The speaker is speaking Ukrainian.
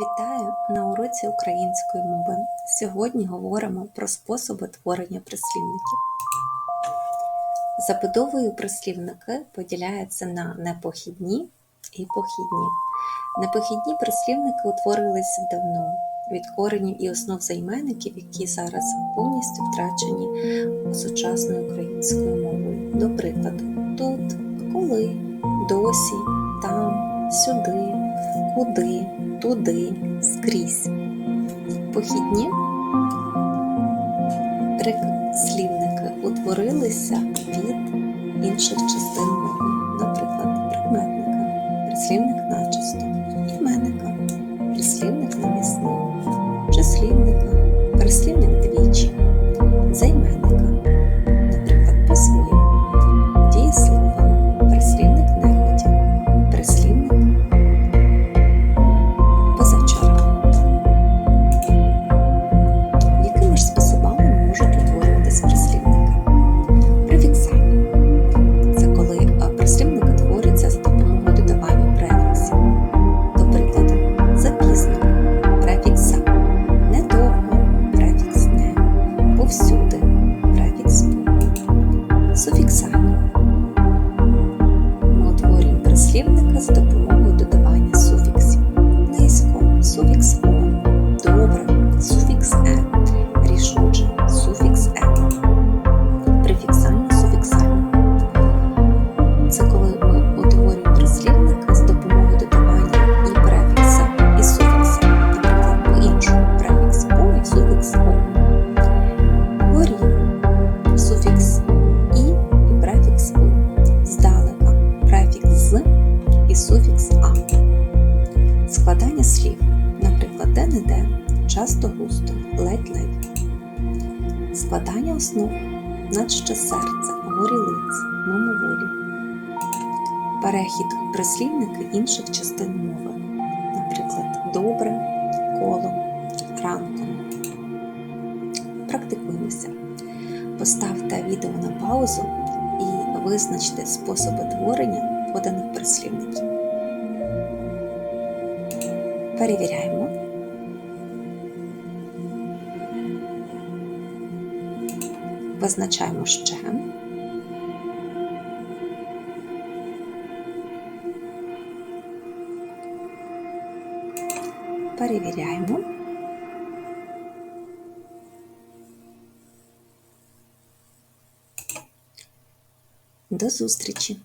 Вітаю на уроці української мови. Сьогодні говоримо про способи творення прислівників. Забудовою прислівники поділяються на непохідні і похідні. Непохідні прислівники утворилися давно від коренів і основ займенників, які зараз повністю втрачені сучасною українською мовою. До прикладу, тут, коли, досі, там, сюди, куди, туди, скрізь. Похідні? Прислівники утворилися від інших частин мови, наприклад, прикметника, прислівник де-не-де, часто густо, ледь-ледь. Складання основ, наче серце, горілиць, мимоволі. Перехід у прислівники інших частин мови, наприклад, добре, коло, ранком. Практикуємося. Поставте відео на паузу і визначте способи творення поданих прислівників. Перевіряємо. Визначаємо ще. Перевіряємо. До зустрічі!